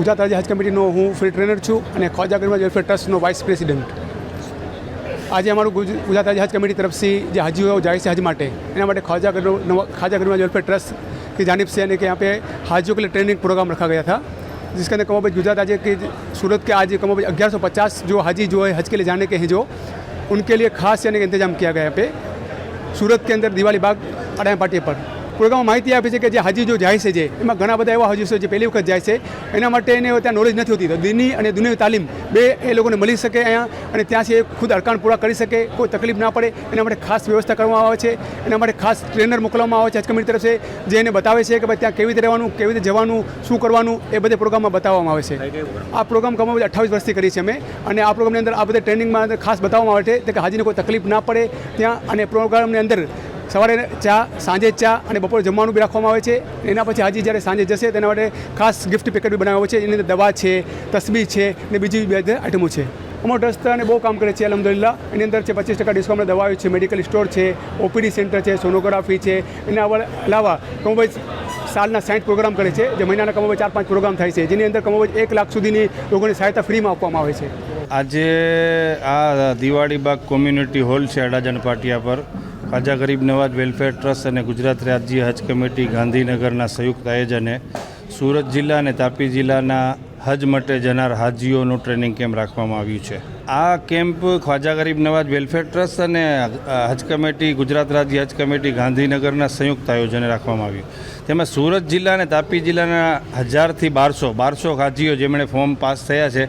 ગુજરાત રાજ્ય હજ કમિટીનો હું ફ્રી ટ્રેનર છું અને ખ્વાજા ગરીબ વેલફેર ટ્રસ્ટનો વાઇસ પ્રેસિડેન્ટ આજે અમારું ગુજ- ગુજરાત રાજ્ય હજ કમિટી તરફથી જે હાજીઓ જાય છે હજ માટે એના માટે ख्वाजा गरीब नवा- ख्वाजा गरीब वेलफेयर ट्रस्ट की जानिब से यानी कि यहाँ पे हाजियों के लिए ट्रेनिंग प्रोग्राम रखा गया था जिसके अंदर कमोबेश गुजरात राज्य के सूरत के आज कमोबेश ग्यारह सौ पचास जो हाजी जो है हज के लिए जाने के हैं जो उनके लिए खास यानी कि इंतजाम किया गया यहाँ पे સુરત કે અંદર દિવાળી બાગ અડાયા પાટીએ પર પ્રોગ્રામમાં માહિતી આપી છે કે જે હાજી જો જાય છે જે એમાં ઘણા બધા એવા હાજી છે જે પહેલી વખત જાય છે. એના માટે એને ત્યાં નોલેજ નથી હોતી. તો દીની અને દુનિયાવી તાલીમ બે એ લોકોને મળી શકે અહીંયા અને ત્યાંથી એ ખુદ અડકાણ પૂરા કરી શકે કોઈ તકલીફ ના પડે. એના માટે ખાસ વ્યવસ્થા કરવામાં આવે છે. એના માટે ખાસ ટ્રેનર મોકલવામાં આવે છે. હજ કમિટી તરફથી જે એને બતાવે છે કે ભાઈ ત્યાં કેવી રીતે રહેવાનું કેવી રીતે જવાનું શું કરવાનું એ બધે પ્રોગ્રામમાં બતાવવામાં આવે છે. આ પ્રોગ્રામ કમો અઠ્ઠાવીસ વર્ષથી કરી છે અમે. અને આ પ્રોગ્રામની અંદર આ બધા ટ્રેનિંગમાં અંદર ખાસ બતાવવામાં આવે છે કે હાજીને કોઈ તકલીફ ના પડે ત્યાં. અને પ્રોગ્રામની અંદર સવારે ચા, સાંજે ચા અને બપોરે જમવાનું બી રાખવામાં આવે છે. એના પછી હાજી જ્યારે સાંજે જશે તેના માટે ખાસ ગિફ્ટ પેકેટ બી બનાવ્યો છે. એની અંદર દવા છે તસબી છે ને બીજી બે આઇટમો છે. અમારો ટ્રસ્ટ અને બહુ કામ કરે છે અલહમદુલિલ્લા એની અંદર છે પચીસ ટકા ડિસ્કાઉન્ટ દવાઓ છે મેડિકલ સ્ટોર છે, ઓપીડી સેન્ટર છે, સોનોગ્રાફી છે. એના અલ- અલાવા કમોભાઈ સાલના સાઠ પ્રોગ્રામ કરે છે, જે મહિનાના કમોભાઈ ચાર પાંચ પ્રોગ્રામ થાય છે, જેની અંદર કમોભાઈ એક લાખ સુધીની લોકોને સહાયતા ફ્રીમાં આપવામાં આવે છે. આજે આ દિવાળી બાગ કોમ્યુનિટી હોલ છે, અડાજણ પાટિયા પર. ખાજા ગરીબ નવાજ વેલફેર ટ્રસ્ટ અને ગુજરાત રાજ્ય હજ કમિટી ગાંધીનગરના સંયુક્ત આયોજને સુરત જિલ્લા અને તાપી જિલ્લાના હજ માટે જનાર હાજીઓનું ટ્રેનિંગ કેમ્પ રાખવામાં આવ્યું છે. આ કેમ્પ ખ્વાજા ગરીબ નવાજ વેલફેર ટ્રસ્ટ અને હજ કમિટી, ગુજરાત રાજ્ય હજ કમિટી ગાંધીનગરના સંયુક્ત આયોજને રાખવામાં આવ્યું. તેમાં સુરત જિલ્લા અને તાપી જિલ્લાના હજારથી બારસો બારસો હાજીઓ જેમણે ફોર્મ પાસ થયા છે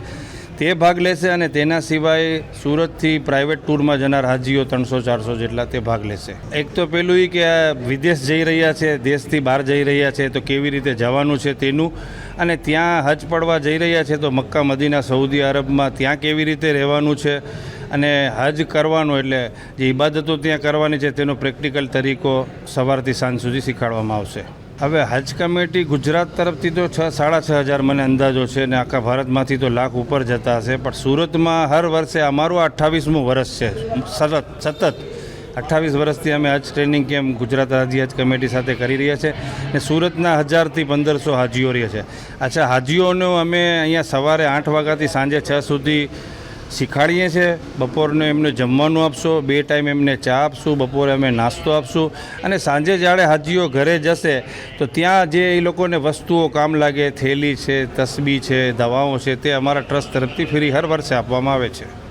તે ભાગ લેશે અને તેના સિવાય સુરતથી પ્રાઇવેટ ટૂરમાં જનાર હાજીઓ ત્રણસો, ચારસો જેટલા તે ભાગ લેશે. એક તો પેલું એ કે વિદેશ જઈ રહ્યા છે, દેશથી બહાર જઈ રહ્યા છે, તો કેવી રીતે જવાનું છે તેનું? અને ત્યાં હજ પડવા જઈ રહ્યા છે તો મક્કા, મદીના, સઉદી અરબમાં ત્યાં કેવી રીતે રહેવાનું છે? અને હજ કરવાનું એટલે જે ઇબાદતો ત્યાં કરવાની છે તેનો પ્રેક્ટિકલ તરીકો સવારથી સાંજ સુધી શીખવાડવામાં આવશે. હવે હજ કમિટી ગુજરાત તરફથી તો છ, સાડા છ હજાર મને અંદાજો છે અને આખા ભારતમાંથી તો લાખ ઉપર જતા હશે, પણ સુરતમાં હર વર્ષે અમારું અઠ્ઠાવીસમું વર્ષ છે. સતત સતત. અઠ્ઠાવીસ વર્ષથી અમે હજ ટ્રેનિંગ કેમ્પ ગુજરાત રાજ્ય હજ કમિટી સાથે કરી રહ્યા છે ને સુરતના હજારથી પંદરસો હાજીઓ રહે છે. અચ્છા, હાજીઓનો અમે અહીંયા સવારે આઠ વાગ્યાથી સાંજે છ સુધી શીખાડીએ છીએ. બપોરનું એમને જમવાનું આપશો, બે ટાઈમ એમને ચા આપશું, બપોરે અમે નાસ્તો આપશું. અને સાંજે જ્યારે હાજીઓ ઘરે જશે, તો ત્યાં જે એ લોકોને વસ્તુઓ કામ લાગે, થેલી છે, તસબી છે, દવાઓ છે, તે અમારા ટ્રસ્ટ તરફથી ફ્રી હર વર્ષે આપવામાં આવે છે.